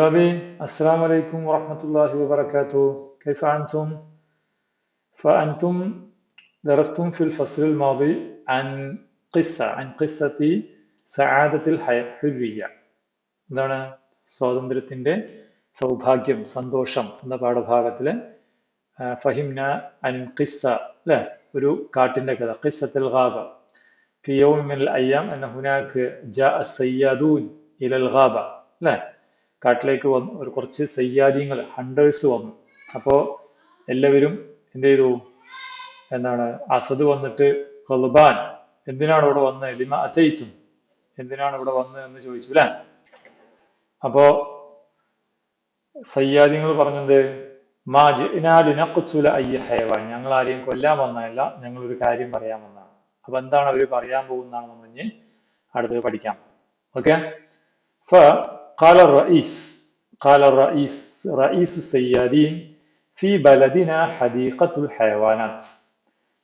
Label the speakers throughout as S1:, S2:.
S1: طلابي السلام عليكم ورحمة الله وبركاته كيف أنتم؟ فأنتم درستم في الفصل الماضي عن قصة عن قصة سعادة الحرية എന്താണ് സ്വാതന്ത്ര്യത്തിന്റെ സൗഭാഗ്യം സന്തോഷം എന്ന പാഠഭാഗത്തില് ആ, ഫഹിംന അൻ ഖിസ്സ അല്ലെ ഒരു കാട്ടിന്റെ കഥ ഖിസ്സത്തുൽ ഗാബ في يوم من الأيام أن هناك جاء الصيادون إلى الغابة അല്ലെ കാട്ടിലേക്ക് വന്നു. ഒരു കുറച്ച് സയ്യാദിങ്ങൾ ഹണ്ടേഴ്സ് വന്നു. അപ്പോൾ എല്ലാവരും എന്ത് ചെയ്തു എന്താണ്? അസദ് വന്നിട്ട് ഖൽബാൻ എന്തിനാണ് ഇവിടെ വന്നത് ലിമ അച്ചയിത്തും എന്തിനാണ് ഇവിടെ വന്നത് എന്ന് ചോദിച്ചു അല്ലെ? അപ്പോ സയ്യാദിങ്ങൾ പറഞ്ഞത് മാ ജിഅ്നാ ലിനഖ്തുല അയ്യ ഹയവാൻ ഞങ്ങൾ ആരെയും കൊല്ലാൻ വന്നതല്ല ഞങ്ങൾ ഒരു കാര്യം പറയാൻ വന്നതാണ്. അപ്പൊ എന്താണ് അവർ പറയാൻ പോകുന്നതാണ് നമ്മൾ ഇനി അടുത്തത് പഠിക്കാം. ഓക്കെ? فقال الرئيس قال الرئيس رئيس الصيادين في بلدنا حديقة الحيوانات.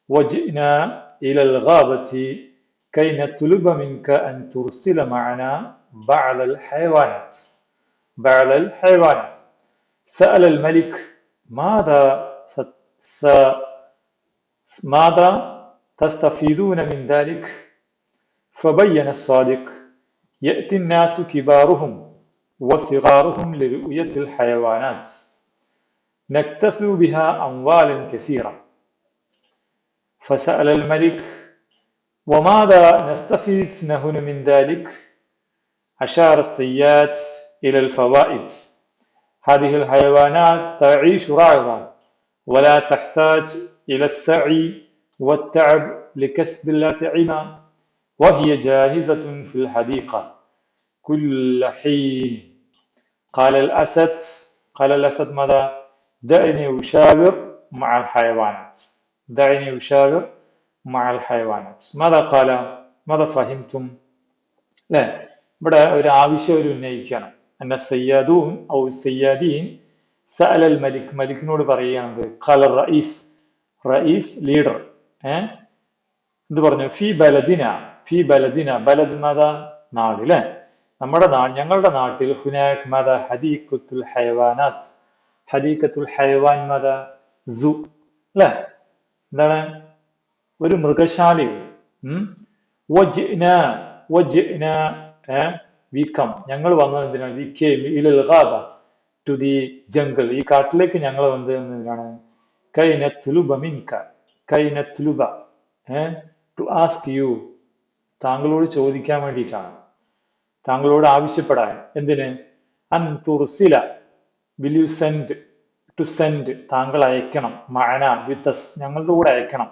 S1: وجئنا إلى الغابة كي نطلب منك أن ترسل معنا بعض الحيوانات. بعض الحيوانات. سأل الملك ماذا س- ماذا تستفيدون من ذلك؟ فبين الصادق يأتي الناس كبارهم وصغارهم لرؤية الحيوانات. نكتسب بها أموالا كثيرة. فسأل الملك وماذا نستفيد نحن من ذلك؟ أشار الصياد إلى الفوائد. هذه الحيوانات تعيش رعبا ولا تحتاج إلى السعي والتعب لكسب الأطعمة وهي جاهزة في الحديقة كل حين. قال الأسد قال الأسد ماذا دعني أشاور مع الحيوانات دعني أشاور مع الحيوانات ماذا قال ماذا فهمتم അല്ലെ ഇവിടെ ഒരു ആവശ്യം അവർ ഉന്നയിക്കുകയാണ് എന്ന സയ്യാദൂൻ ഔ സയ്യാദീൻ സഅലൽ മലിക് മലിക്കിനോട് പറയുകയാണത് ഖല റഈസ് റഈസ് ലീഡർ ഏ എന്ത് പറഞ്ഞു ഫി ബലദിന ഫി ബലദിന ബലദ് മത നാട് അല്ലെ നമ്മുടെ നാ ഞങ്ങളുടെ നാട്ടിൽ ഹുനാക് മത ഹദീഖത്തുൽ ഹൈവാനാത്ത്. ഹദീഖത്തുൽ ഹൈവാൻ മത സു അല്ലെ? എന്താണ്? ഒരു മൃഗശാലയുണ്ട് വി കം ഞങ്ങൾ വന്നത് എന്തിനാണ്? വി കേം ഇലൽ ടു ദി ജംഗിൾ ഈ കാട്ടിലേക്ക് ഞങ്ങൾ വന്നത് എന്തിനാണ്? തുലുബ മിൻക കൈന തുലുബ ടു ആസ്ക് യു താങ്കളോട് ചോദിക്കാൻ വേണ്ടിയിട്ടാണ്. താങ്കളോട് ആവശ്യപ്പെടാൻ. എന്തിന്? അൻ തുർസില will you send to send താങ്കൾ അയക്കണം. മഅന വിത്തസ് ഞങ്ങളുടെ കൂടെ അയക്കണം.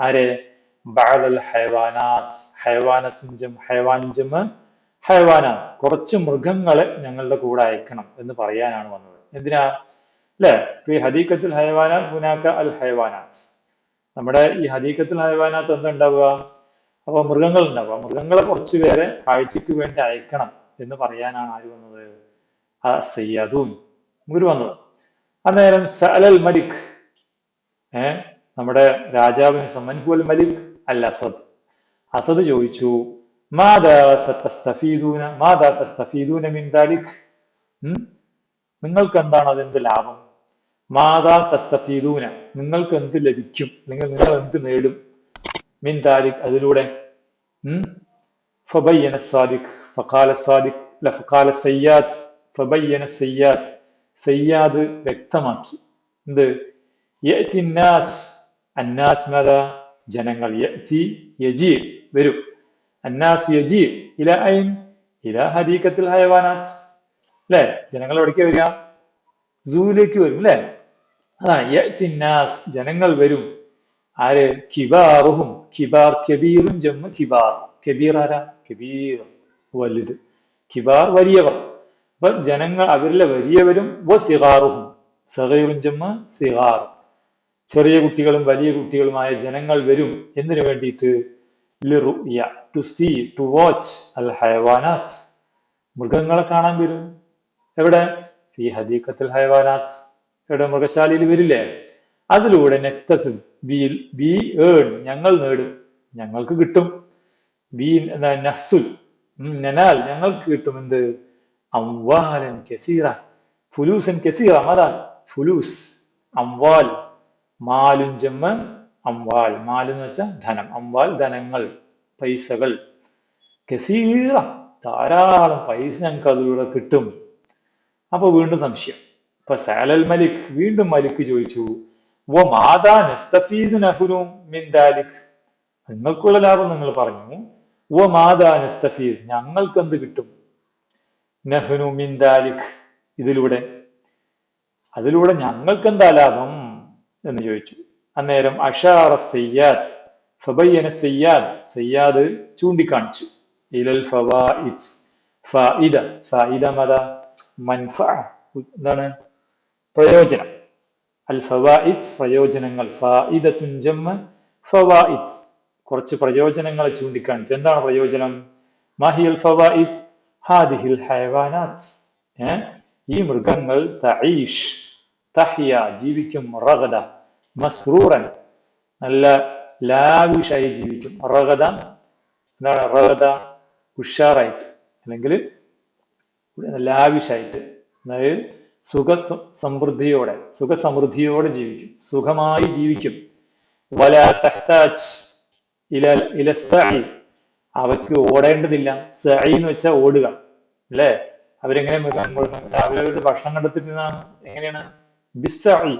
S1: ആരെ? ബഅദൽ ഹൈവാനാത്ത് ഹൈവാനത്തും ജം ഹൈവാൻ ജം ഹൈവാനാത്ത് കുറച്ച് മൃഗങ്ങളെ ഞങ്ങളുടെ കൂടെ അയക്കണം എന്ന് പറയാനാണ് വന്നത്. എന്തിനാ? അല്ലെ ഈ ഹദീഖത്തുൽ ഹൈവാനാത്ത് ഹുനാക്ക അൽ ഹൈവാനാത്ത് നമ്മുടെ ഈ ഹദീഖത്തുൽ ഹൈവാനാത്ത് എന്താ ഉണ്ടാവുക? അപ്പൊ മൃഗങ്ങളുണ്ട്. അപ്പൊ മൃഗങ്ങളെ കുറച്ച് പേരെ കാഴ്ചയ്ക്ക് വേണ്ടി അയക്കണം എന്ന് പറയാനാണ് ആര് വന്നത്? ആ സയ്യാദൂൻ ഗുരു വന്നത്. അന്നേരം സഅലൽ മലിക് ഏ നമ്മുടെ രാജാവിന് സമ്മൻഹുൽ മലിക് അൽ അസദ്. അസദ് ചോദിച്ചു നിങ്ങൾക്ക് എന്താണ് അതെന്ത് ലാഭം? മാതാ തസ്തഫീദൂന നിങ്ങൾക്ക് എന്ത് ലഭിക്കും? അല്ലെങ്കിൽ നിങ്ങൾ എന്ത് നേടും? മിൻ ദാലിക് അതിലൂടെ ഫബയ്യന സാദിഖ് ഫഖാല സാദിഖ് ഫഖാല സയ്യാദ് ഫബയ്യന സയ്യാദ് സയ്യാദ് വ്യക്തമാക്കി. എന്ത്? യജിന്നാസ് അന്നാസ് മത ജനങ്ങൾ. യജി യജി വരും. അന്നാസ് യജി ഇല ഐൻ ഇല ഹരീക്കത്തിൽ ഹയവാനാസ് അല്ലേ ജനങ്ങൾ എവിടേക്ക് വരിക? സൂയിലേക്ക് വരും അല്ലേ അതാണ്. യജിന്നാസ് ജനങ്ങൾ വരും. ആര്? കിബാറുഹും. കിബാർ കബീറും ജമ്മ കിബാർ. കബീർ ആരാ? കബീർ വലുത്. കിബാർ വലിയവർ. അപ്പൊ ജനങ്ങൾ അവരിലെ വലിയവരും വ സിഗാറുഹും ജമ്മ ജമ്മ് സിഗാർ ചെറിയ കുട്ടികളും വലിയ കുട്ടികളുമായ ജനങ്ങൾ വരും. എന്തിനു വേണ്ടിയിട്ട്? ടു സീ ടു വാച്ച് അൽ ഹയവാനാത്ത് മൃഗങ്ങളെ കാണാൻ വരും. എവിടെ? ഫി ഹദീഖത്തുൽ ഹയവാനാത്ത് എവിടെ? മൃഗശാലയിൽ വരില്ലേ? അതിലൂടെ നെക്തസിൻ വിയിൽ വി ഏൺ ഞങ്ങൾ നേടും ഞങ്ങൾക്ക് കിട്ടും. വി നസുൽ നനാൽ ഞങ്ങൾക്ക് കിട്ടും എന്ത്? അംവാലൻ കസീറ ഫുലൂസൻ കസീറ മതാ ഫുലൂസ് അംവാൽ മാലുൻ ജമ്മ അംവാൽ മാൽ എന്ന് വെച്ചാൽ ധനം അംവാൽ ധനങ്ങൾ പൈസകൾ. കസീറ ധാരാളം പൈസ ഞങ്ങൾക്ക് അതിലൂടെ കിട്ടും. അപ്പൊ വീണ്ടും സംശയം. ഇപ്പൊ സാലൽ മലിക് വീണ്ടും മലിക് ചോദിച്ചു നിങ്ങൾക്കുള്ള ലാഭം നിങ്ങൾ പറഞ്ഞു. ഞങ്ങൾക്ക് എന്ത് കിട്ടും? നഹ്നു മിൻ ഇതിലൂടെ. അതിലൂടെ ഞങ്ങൾക്ക് എന്താ ലാഭം? എന്ന് ചോദിച്ചു. അന്നേരം അഷാറ സയ്യാദ്. ഫബയ്യന സയ്യാദ്. സയ്യാദ് ചൂണ്ടിക്കാണിച്ചു. ഇലൽ ഫവാഇദ് ഫായിദ. ഫായിദ എന്താണ്? പ്രയോജനം. അൽ ഫവായിദ് പ്രയോജനങ്ങൾ. ഫായിദത്തുൻ ജമ്മ ഫവായിദ് കുറച്ച് പ്രയോജനങ്ങളെ ചൂണ്ടിക്കാണിച്ചു എന്താണ് പ്രയോജനം? മാഹിയൽ ഫവായിദ് ഹാദിഹിൽ ഹൈവാനാത്ത്. ഈ മൃഗങ്ങൾ തഈഷ് തഹിയ ജീവിക്കും റഗദ മസ്റൂറൻ. നല്ല ലാവിഷായി ജീവിക്കും. റഗദ എന്താണ് റഗദ? ഉഷാറായിട്ട്. അല്ലെങ്കിൽ ലാവിഷായിട്ട്. അതായത് സുഖ സമൃദ്ധിയോടെ സുഖസമൃദ്ധിയോടെ ജീവിക്കും. സുഖമായി ജീവിക്കും. വല തഹ്താജ് ഇല ഇല അവയ്ക്ക് ഓടേണ്ടതില്ല. സഹി എന്ന് വെച്ചാൽ ഓടുക അല്ലേ? അവരെങ്ങനെ രാവിലെ അവരുടെ ഭക്ഷണം കണ്ടെത്തിട്ടാണ് എങ്ങനെയാണ്? ബിസ്സഈ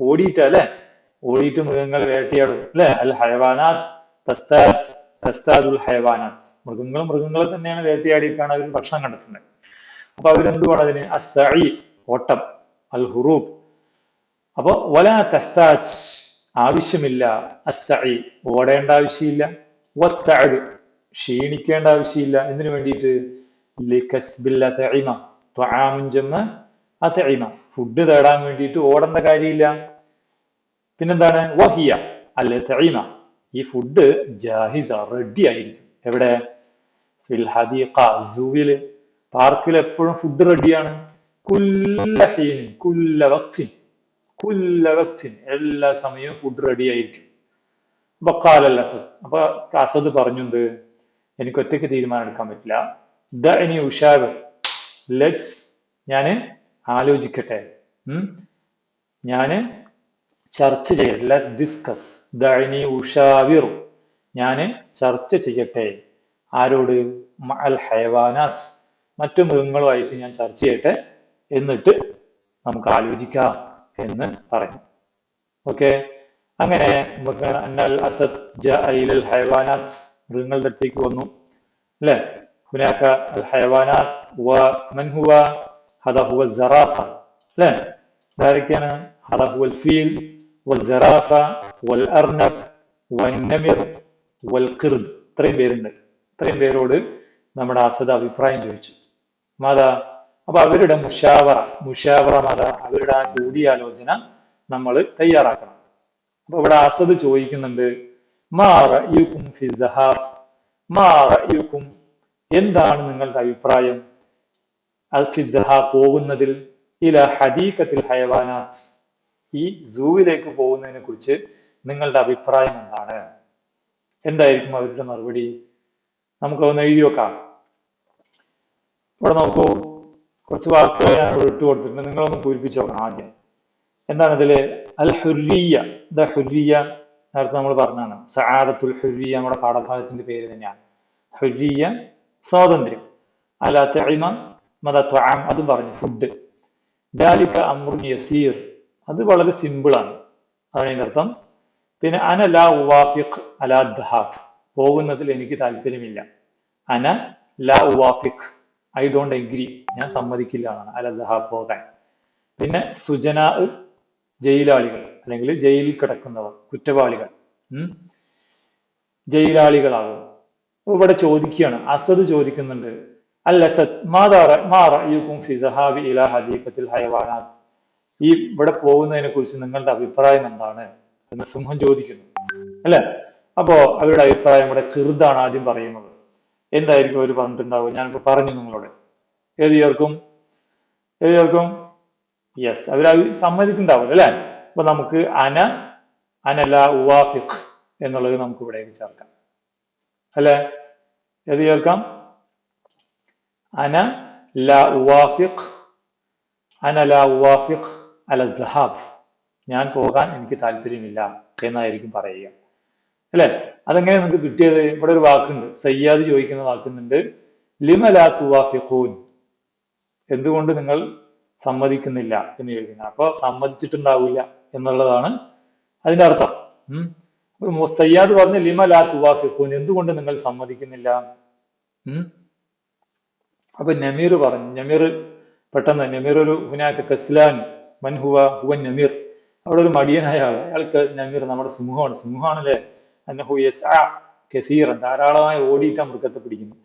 S1: ഓടിയിട്ട് അല്ലെ? ഓടിയിട്ട് മൃഗങ്ങൾ വേട്ടയാടും അല്ലെ? അൽ ഹയവാനാത്ത് തസ്താദ് തസ്താദുൽ മൃഗങ്ങളും മൃഗങ്ങളെ തന്നെയാണ് വേട്ടയാടിയിട്ടാണ് അവർ ഭക്ഷണം കണ്ടെത്തുന്നത്. അപ്പൊ അവരെന്തുവാണ് അതിന്? അസഈ ഓട്ടം അൽ ഹുറൂബ് അപ്പൊ വല തസ്താജ് ആവശ്യമില്ല. അസ്സഈ ഓടേണ്ട ആവശ്യമില്ല. വത്തഅബ് ക്ഷീണിക്കേണ്ട ആവശ്യമില്ല. എന്തിനു വേണ്ടിയിട്ട്? ലികസ്ബിൽ അതഇമ ത്വആമുൻ ജമ്മ അതഇമ ഫുഡ് തേടാൻ വേണ്ടിയിട്ട് ഓടേണ്ട കാര്യമില്ല. പിന്നെന്താണ്? വഹിയ അല്ലെ തെയിമ ഈ ഫുഡ് ജാഹിസ റെഡി ആയിരിക്കും. എവിടെ? ഫിൽ ഹദീഖ സൂവിൽ പാർക്കിൽ എപ്പോഴും ഫുഡ് റെഡിയാണ്. കുല്ല ഹീൻ കുല്ല വക്തിൻ കുല്ല വക്തിൻ എല്ലാ സമയവും ഫുഡ് റെഡി ആയിരിക്കും. അപ്പൊ കാലൽ അസദ്. അപ്പൊ അസദ് പറഞ്ഞു എന്ത്? എനിക്ക് ഒറ്റയ്ക്ക് തീരുമാനം എടുക്കാൻ പറ്റില്ല. ദ ഇനി ഉഷാവ്. ലെറ്റ്സ് ഞാൻ ആലോചിക്കട്ടെ. ഞാൻ ചർച്ച ചെയ്യട്ടെ. ലെറ്റ് ഡിസ്കസ് ഇനി ഉഷാവിറു. ഞാൻ ചർച്ച ചെയ്യട്ടെ. ആരോട്? അൽ ഹൈവാനാത്ത്. മറ്റു മൃഗങ്ങളുമായിട്ട് ഞാൻ ചർച്ച ചെയ്യട്ടെ. എന്നിട്ട് നമുക്ക് ആലോചിക്കാം എന്ന് പറഞ്ഞു ഓക്കെ അങ്ങനെ അന്നൽ അസദ് ജഅൽ ഹൈവാനാത്ത് മൃഗങ്ങളുടെ അടുത്തേക്ക് വന്നു അല്ലേ هناك الحيوانات ومن هو هذا هو الزرافة لا ذلك هذا هو الفيل والزرافة والأرنب والنمر والقرد ഇത്രയും പേരുണ്ട് ഇത്രയും പേരോട് നമ്മുടെ അസദ് അഭിപ്രായം ചോദിച്ചു മാതാ അപ്പൊ അവരുടെ മുഷാവറ മുഷാവറ മത അവരുടെ ആ കൂടിയാലോചന നമ്മൾ തയ്യാറാക്കണം. അപ്പൊ ഇവിടെ അസദ് ചോദിക്കുന്നുണ്ട് മാ റഅയുക്കും ഫി ദഹാബ് മാ റഅയുക്കും എന്താണ് നിങ്ങളുടെ അഭിപ്രായം? അൽ പോകുന്നതിൽ ഇല ഹദീഖത്തിൽ ഹയവാനാത്ത് ഈ സൂവിലേക്ക് പോകുന്നതിനെ കുറിച്ച് നിങ്ങളുടെ അഭിപ്രായം എന്താണ്? എന്തായിരിക്കും അവരുടെ മറുപടി? നമുക്ക് ഒന്ന് എഴുതി വെക്കാം ഇവിടെ നോക്കൂ. കുറച്ച് വാക്കുകൾ ഞാൻ ഇവിടെ ഇട്ട് കൊടുത്തിട്ടുണ്ട്. നിങ്ങളൊന്ന് പൂരിപ്പിച്ച് നോക്കണം ആദ്യം. എന്താണ് ഇതിൽ? അൽ ഹുരിയ ദ ഹുരിയ നേരത്തെ നമ്മൾ പറഞ്ഞാണ് സഹാദത്തുൽ ഹുരിയ നമ്മുടെ പാഠഭാഗത്തിന്റെ പേര് തന്നെയാണ്. ഹുരിയ സ്വാതന്ത്ര്യം. അല്ലാത്ത തെളിമ മത ത്വാം അതും പറഞ്ഞു. ഫുഡ്. ദാലിക അമ്രുൻ യസീർ. അത് വളരെ സിമ്പിളാണ് അതിന്റെ അർത്ഥം പിന്നെ അന ലാ ഉവാഫിഖ് അലാ ദഹാഫ് പോകുന്നതിൽ എനിക്ക് താല്പര്യമില്ല. അന ലാ ഉവാഫിഖ്. ഐ ഡോണ്ട് എഗ്രി ഞാൻ സമ്മതിക്കില്ല എന്നാണ് ദഹാബ് പോകാൻ പിന്നെ സുജന ജയിലാളികൾ അല്ലെങ്കിൽ ജയിലിൽ കിടക്കുന്നവർ കുറ്റവാളികൾ ജയിലാളികളാകും ഇവിടെ ചോദിക്കുകയാണ്. അസദ് ചോദിക്കുന്നുണ്ട്. അൽ അസദ് ഹയവാനാത്ത്. ഈ ഇവിടെ പോകുന്നതിനെ കുറിച്ച് നിങ്ങളുടെ അഭിപ്രായം എന്താണ്? എന്ന് സിംഹം ചോദിക്കുന്നു. അല്ലെ? അപ്പോ അവരുടെ അഭിപ്രായം ഇവിടെ കിർദാണ് ആദ്യം പറയുന്നത്. എന്തായിരിക്കും അവർ പറഞ്ഞിട്ടുണ്ടാവുക ഞാനിപ്പോ പറഞ്ഞു നിങ്ങളോട്. ഏത് ചേർക്കും ഏത് ചേർക്കും യെസ് അവർ സമ്മതിക്കുന്നുണ്ടാവില്ല അല്ലെ? അപ്പൊ നമുക്ക് അന അനല ഉവാഫിഖ് എന്നുള്ളത് നമുക്ക് ഇവിടേക്ക് ചേർക്കാം. അല്ലെ? ഏത് ചേർക്കാം അന ല ഉവാഫിഖ് അന ല ഉവാഫിഖ് അല ദഹാബ് ഞാൻ പോകാൻ എനിക്ക് താല്പര്യമില്ല എന്നായിരിക്കും പറയുക. അല്ലെ? അതെങ്ങനെ നമുക്ക് കിട്ടിയത്? ഇവിടെ ഒരു വാക്കുണ്ട്. സയ്യാദ് ചോദിക്കുന്ന വാക്കുന്നുണ്ട്. ലിമലാ തുവാഫിഖൂൻ. എന്തുകൊണ്ട് നിങ്ങൾ സമ്മതിക്കുന്നില്ല എന്ന് ചോദിക്കുന്നത്. അപ്പൊ സമ്മതിച്ചിട്ടുണ്ടാവില്ല എന്നുള്ളതാണ് അതിന്റെ അർത്ഥം. സയ്യാദ് പറഞ്ഞ ലിമ ലാ തുവാഫിഖൂൻ. എന്തുകൊണ്ട് നിങ്ങൾ സമ്മതിക്കുന്നില്ല. അപ്പൊ നമീർ പറഞ്ഞു. നമീർ പെട്ടെന്ന് നമീർ ഒരു ഹുനാക്ക് കസ്ലാൻ മൻഹുവ ഹുവ നമീർ. അവിടെ ഒരു മടിയനായ ആൾ. അയാൾക്ക് നമീർ നമ്മുടെ സിംഹമാണ്. സിംഹമാണല്ലേ? അന്നഹു യസ്ആ കസീറൻ ധാരാളമായി ഓടിയിട്ട് ആ മൃഗത്തെ പിടിക്കുന്നു.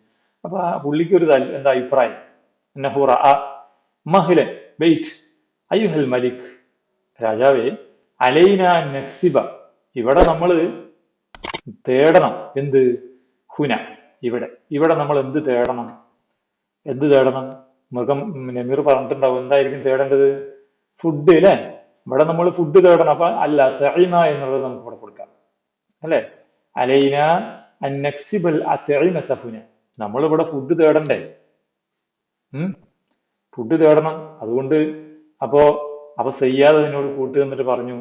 S1: അപ്പൊ ആ പുള്ളിക്ക് ഒരു എന്താ അഭിപ്രായം? അന്നഹു റഅ മഹ്ലൻ വെയിറ്റ് അയ്യുഹൽ മലിക്. രാജാവേ അലൈന നക്സിബ. ഇവിടെ നമ്മൾ തേടണം. എന്ത്? ഹുന. ഇവിടെ. ഇവിടെ നമ്മൾ എന്ത് തേടണം? എന്ത് തേടണം? മൃഗം നമീർ പറഞ്ഞിട്ടുണ്ടാവും എന്തായിരിക്കും തേടേണ്ടത്? ഫുഡ് അല്ലേ? ഇവിടെ നമ്മൾ ഫുഡ് തേടണം. അപ്പൊ അല്ല തെളിമ എന്നുള്ളത് നമുക്ക് ഇവിടെ അല്ലെ? അലൈന അന്നക്സിബൽ നമ്മൾ ഇവിടെ ഫുഡ് തേടണ്ടേ? ഫുഡ് തേടണം. അതുകൊണ്ട് അപ്പോ അപ്പൊ സയ്യാദ് അതിനോട് കൂട്ടി തന്നിട്ട് പറഞ്ഞു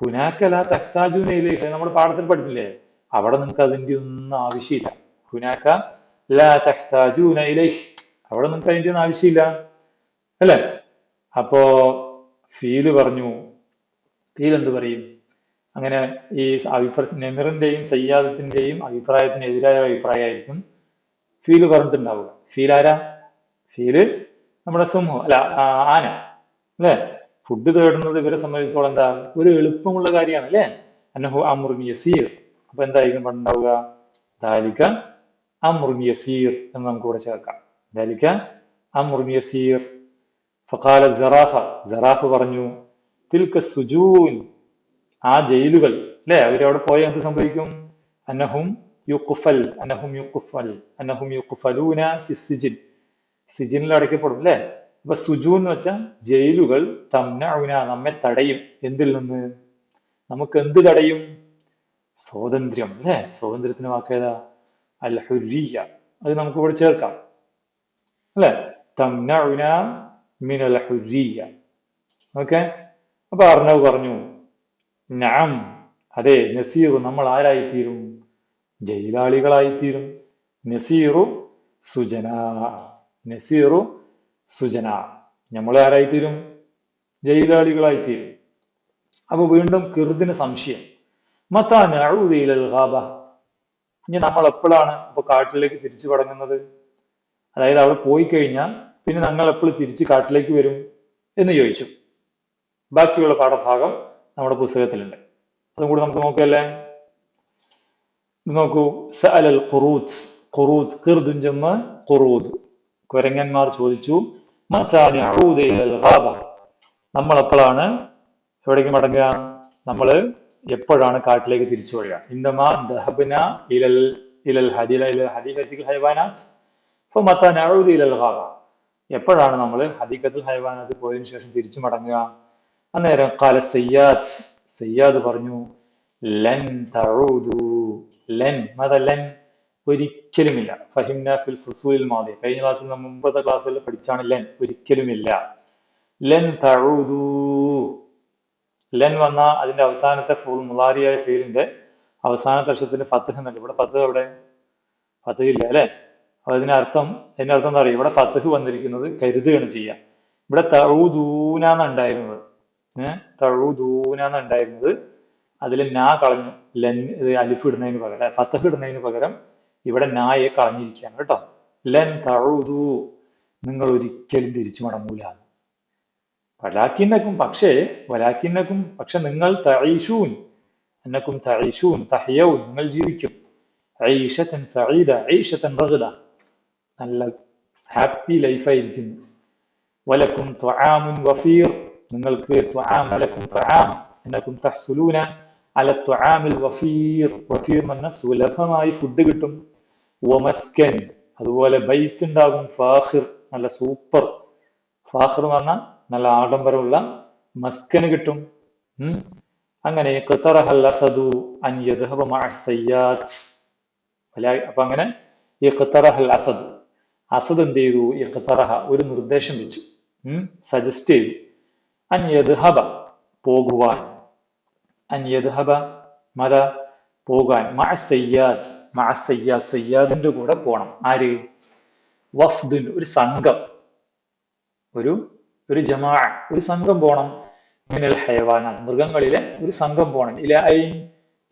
S1: ഹുനാക്കല തഖ്താജൂനയിലേക്ക് നമ്മൾ പാഠത്തിൽ പഠിച്ചില്ലേ? അവിടെ നിങ്ങൾക്ക് അതിന്റെ ഒന്നും ആവശ്യമില്ല. ഹുനാക്ക ലാ തഖ്താജൂന ഇലൈഹ്. അവിടെ നിങ്ങൾക്ക് അതിന്റെ ഒന്നും ആവശ്യമില്ല. അല്ലേ? അപ്പോ ഫീൽ പറഞ്ഞു. ഫീൽ എന്ത് പറയും? അങ്ങനെ ഈ അഭിപ്രായ നെമിറിന്റെയും സയ്യാദത്തിന്റെയും അഭിപ്രായത്തിന് എതിരായ അഭിപ്രായമായിരിക്കും. ഫീൽ പറഞ്ഞിട്ടുണ്ടാവുക. ഫീൽ ആരാ? ഫീൽ നമ്മുടെ സിംഹം അല്ല ആന. അല്ലേ? ഫുഡ് തേടുന്നത് ഇവരെ സംബന്ധിച്ചോളം എന്താ? ഒരു എളുപ്പമുള്ള കാര്യമാണ് അല്ലേ? അന്നഹു അമുറിൻ യസീർ. അപ്പൊ എന്തായിരിക്കും പണ്ടുണ്ടാവുക ദാലിക അമുറിൻ യസീർ എന്ന് നമുക്ക് ഇവിടെ ചേർക്കാം. ദാലിക അമുറിൻ യസീർ. ഫഖാല സറാഫ സറാഫ് പറഞ്ഞു തിൽക്ക സുജൂൻ ആ ജയിലുകൾ അല്ലെ? അവരവിടെ പോയ എന്ത് സംഭവിക്കും? അന്നഹും യുക്കുഫൽ അന്നഹും യുക്കുഫൽ അന്നഹും യുക്കുഫലൂന സിജിൻ. സിജിനിൽ അടയ്ക്കപ്പെടും അല്ലെ? ഇപ്പൊ സുജു എന്ന് വെച്ചാൽ ജയിലുകൾ തമ്നഉന നമ്മെ തടയും. എന്തിൽ നിന്ന്? നമുക്ക് എന്ത് തടയും? സ്വാതന്ത്ര്യം അല്ലെ? സ്വാതന്ത്ര്യത്തിന് വാക്കേതാ അൽ അത് നമുക്ക് ഇവിടെ ചേർക്കാം അല്ലെ? തമ്നഉന മിനൽ ഹുരിയ ഓക്കെ? അപ്പൊ അർണവ് പറഞ്ഞു നഅം അതെ നസീർ നമ്മൾ ആരായിത്തീരും ജയിലാളികളായിത്തീരും. നസീറു സുജന. നസീറു സുജന. നമ്മൾ ആരായിത്തീരും? ജയിലാളികളായിത്തീരും. അപ്പൊ വീണ്ടും കിർദിന് സംശയം. മത്താ ഗാബ. ഇനി നമ്മൾ എപ്പോഴാണ് ഇപ്പൊ കാട്ടിലേക്ക് തിരിച്ചു തുടങ്ങുന്നത് അതായത് അവിടെ പോയി കഴിഞ്ഞാൽ പിന്നെ ഞങ്ങൾ എപ്പോഴും തിരിച്ച് കാട്ടിലേക്ക് വരും എന്ന് ചോദിച്ചു. ബാക്കിയുള്ള പാഠഭാഗം നമ്മുടെ പുസ്തകത്തിലുണ്ട്. അതും കൂടി നമുക്ക് നോക്കിയല്ലേ നോക്കൂ. സഅലൽ ഖുറൂത്ത് ഖുറൂത്ത് ഖിർദുൻ ജമ്മ ഖുറൂദ് കുരങ്ങന്മാർ ചോദിച്ചു നമ്മൾ എപ്പോഴാണ് എവിടേക്ക് മടങ്ങുക? നമ്മൾ എപ്പോഴാണ് കാട്ടിലേക്ക് തിരിച്ചു വരിക? എപ്പോഴാണ് നമ്മൾ ഹദീഖത്തുൽ ഹൈവാനാത്ത് പോയതിനു ശേഷം തിരിച്ചു മടങ്ങുക? അന്നേരം കാല സയ്യാദ് സയ്യാദ് പറഞ്ഞു ലൻ തഊദു ലൻ മത ലൻ ഒരിക്കലുമില്ല. ഫഹിംന ഫിൽ ഫുസൂലിൽ മാതി കഴിഞ്ഞ ക്ലാസ്സിൽ നമ്മൾ മുമ്പത്തെ ക്ലാസ്സിൽ പഠിച്ചാണ് ലൻ. ഒരിക്കലുമില്ല. ലൻ തഊദു. ലൻ വന്ന അതിന്റെ അവസാനത്തെ ഫുൾ മുലാരിയായ ഫെയിലിന്റെ അവസാനത്തെ അക്ഷരത്തിന് ഫത്ത് എന്നുണ്ട്. ഇവിടെ ഫത്ഹ എവിടെ? ഫത്ത് ഇല്ല അല്ലെ? അപ്പൊ അതിന്റെ അർത്ഥം അതിന്റെ അർത്ഥം എന്താ പറയുക ഇവിടെ ഫത്ത് വന്നിരിക്കുന്നത് കരുതുകയാണ് ചെയ്യുക. ഇവിടെ തഴൂദൂനാണ് ഉണ്ടായിരുന്നത്. തഴൂദൂനാണ് ഉണ്ടായിരുന്നത് അതിൽ നാ കളഞ്ഞു. ലൻ അലിഫ് ഇടുന്നതിന് പകരം ഫത്തഹ് ഇടുന്നതിന് പകരം ഇവിടെ നായെ കളഞ്ഞിരിക്കുകയാണ് കേട്ടോ. ലൻ തഴുതു നിങ്ങൾ ഒരിക്കലും തിരിച്ചു മടങ്ങൂല. വലാക്കിന്നക്കും പക്ഷേ വലാക്കിന്നക്കും പക്ഷെ നിങ്ങൾ തഴീഷൂൻ എന്നക്കും തഴീഷൂൻ തഹയവും നിങ്ങൾ ജീവിക്കും. ഐഷത്തൻ സഈദ ഐഷത്തൻ റഗദ. നല്ല ഹാപ്പി ലൈഫായിരിക്കുന്നു. വലക്കും ത്വആമുൻ വഫീർ. നിങ്ങൾക്ക് സുലഭമായി ഫുഡ് കിട്ടും. വമസ്കൻ അതുപോലെ ബൈത്ത് ഉണ്ടാകും ഫാഹിർ നല്ല സൂപ്പർ. ഫാഹിർ എന്ന് പറഞ്ഞാൽ നല്ല ആഡംബരമുള്ള മസ്കന് കിട്ടും. അങ്ങനെ അസദു അപ്പൊ അങ്ങനെ അസദ്. അസദ് എന്ത് ചെയ്തു? ഒരു നിർദ്ദേശം വെച്ചു. സജസ്റ്റ് ചെയ്തു. അൻ യദ്ഹബ പോകുവാൻ അൻ യദ്ഹബ മത പോകാൻ മഅ സയ്യാദ് സയ്യാദ് സയ്യാദിന്റെ കൂടെ പോകണം ആര്? വഫ്ദുൻ ഒരു സംഘം. ഒരു ഒരു ജമാ ഒരു സംഘം പോകണം മിനൽ ഹയവാന മൃഗങ്ങളിലെ ഒരു സംഘം പോകണം ഇല ഐ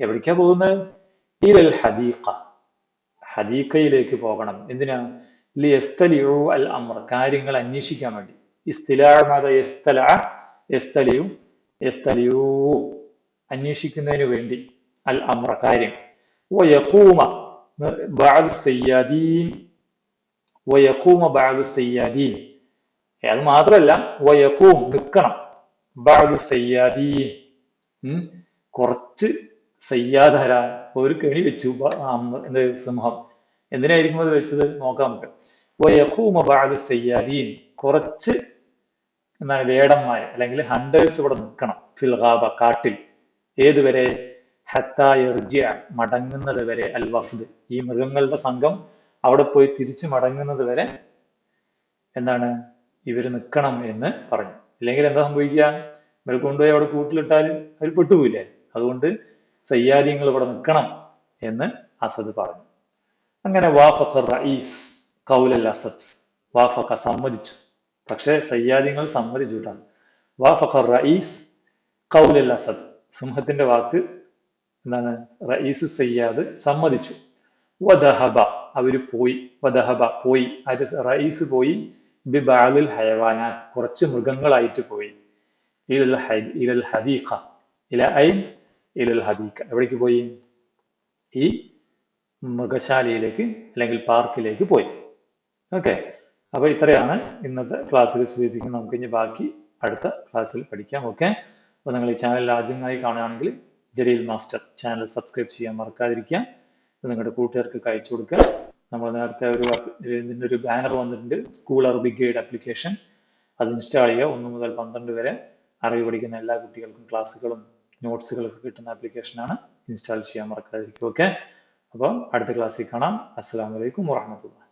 S1: എവിടേക്കാ പോകുന്നത്? ഇലൽ ഹദീഖ. ഹദീഖയിലേക്ക് പോകണം. എന്തിനാ? ലി യസ്തലിഉ അൽ അമർ കാര്യങ്ങൾ അന്വേഷിക്കാൻ വേണ്ടി. ഇസ്തിലാ മത യസ്തല യസ്തലിയു യസ്തലിയു അന്വേഷിക്കുന്നതിന് വേണ്ടി അൽ അമ്ര കാര്യം. അത് മാത്രമല്ല വയക്കൂം നിൽക്കണം കുറച്ച് സയ്യാദര ഒരു കെണി വെച്ചു എന്ത് സിംഹം. എന്തിനായിരിക്കും അത് വെച്ചത്? നോക്കാം നമുക്ക്. കുറച്ച് എന്താണ് വേടന്മാർ അല്ലെങ്കിൽ ഹണ്ടേഴ്സ് ഇവിടെ നിൽക്കണം. ഫിൽഗാബ കാട്ടിൽ. ഏതുവരെ ഹത്തായർജിയ മടങ്ങുന്നത് വരെ അൽ വഫദ് ഈ മൃഗങ്ങളുടെ സംഘം അവിടെ പോയി തിരിച്ചു മടങ്ങുന്നത് വരെ എന്താണ്? ഇവർ നിൽക്കണം എന്ന് പറഞ്ഞു. ഇല്ലെങ്കിൽ എന്താ സംഭവിക്കുക? ഇവർ കൊണ്ടുപോയി അവിടെ കൂട്ടിലിട്ടാൽ അവർ പെട്ടുപോയില്ലേ അതുകൊണ്ട് സയ്യാദിങ്ങൾ ഇവിടെ നിൽക്കണം എന്ന് അസദ് പറഞ്ഞു. അങ്ങനെ വാഫഖ റഈസ് കൗലൽ അസദ്. വാഫഖ സമ്മതിച്ചു. പക്ഷേ സയ്യാദിങ്ങൾ സമ്മതിച്ചുട്ടാണ് വാഫഖ റഈസ് കൗലൽ അസദ്. സിംഹത്തിന്റെ വാക്ക് എന്താണ്? റഈസു സയ്യാദ് സമ്മതിച്ചു. വദഹബ അവർ പോയി. വദഹബ പോയി. റഈസ് പോയി. ബിബാലിൽ ഹയവാനാത്ത്. കുറച്ച് മൃഗങ്ങളായിട്ട് പോയി. ഇലൽ ഇലൽ ഹദീഖ. ഇല ഐൻ ഇലൽ ഹദീഖ. എവിടേക്ക് പോയി? ഈ മൃഗശാലയിലേക്ക് അല്ലെങ്കിൽ പാർക്കിലേക്ക് പോയി. ഓക്കെ. അപ്പൊ ഇത്രയാണ് ഇന്നത്തെ ക്ലാസ്സിൽ സൂചിപ്പിക്കുന്നത് നമുക്ക് ഇനി ബാക്കി അടുത്ത ക്ലാസ്സിൽ പഠിക്കാം. ഓക്കെ അപ്പോൾ നിങ്ങൾ ഈ ചാനൽ ആദ്യമായി കാണുകയാണെങ്കിൽ ജലീൽ മാസ്റ്റർ ചാനൽ സബ്സ്ക്രൈബ് ചെയ്യാൻ മറക്കാതിരിക്കുക. നിങ്ങളുടെ കൂട്ടുകാർക്ക് അയച്ചു കൊടുക്കുക. നമ്മൾ നേരത്തെ ഒരു ഇതിന്റെ ഒരു ബാനർ വന്നിട്ടുണ്ട്. സ്കൂൾ അറബിക് ഗൈഡ് ആപ്ലിക്കേഷൻ അത് ഇൻസ്റ്റാൾ ചെയ്യുക. ഒന്ന് മുതൽ പന്ത്രണ്ട് വരെ അറിവ് പഠിക്കുന്ന എല്ലാ കുട്ടികൾക്കും ക്ലാസ്സുകളും നോട്ട്സുകളൊക്കെ കിട്ടുന്ന ആപ്ലിക്കേഷനാണ് ഇൻസ്റ്റാൾ ചെയ്യാൻ മറക്കാതിരിക്കുക. ഓക്കെ അപ്പോൾ അടുത്ത ക്ലാസ്സിൽ കാണാം. അസ്സാം വലൈക്കും വാഹമത്തുള്ള